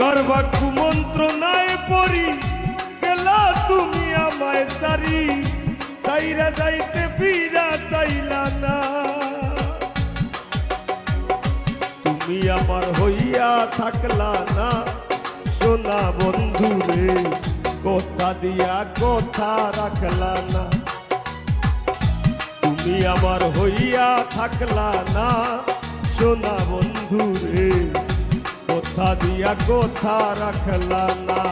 করবা কুমন্ত্রণায় পড়ি, গেলা তুমি আমায় সারি, সাইরা যাইতে ফিরা চাইলা না। তুমি আমার হইয়া থাকলা না, সোনা বন্ধু রে, কথা দিয়া কথা রাখলা না। তুমি আমার হইয়া থাকলা না, সোনা বন্ধু রে কথা দিয়া কথা রাখলা না?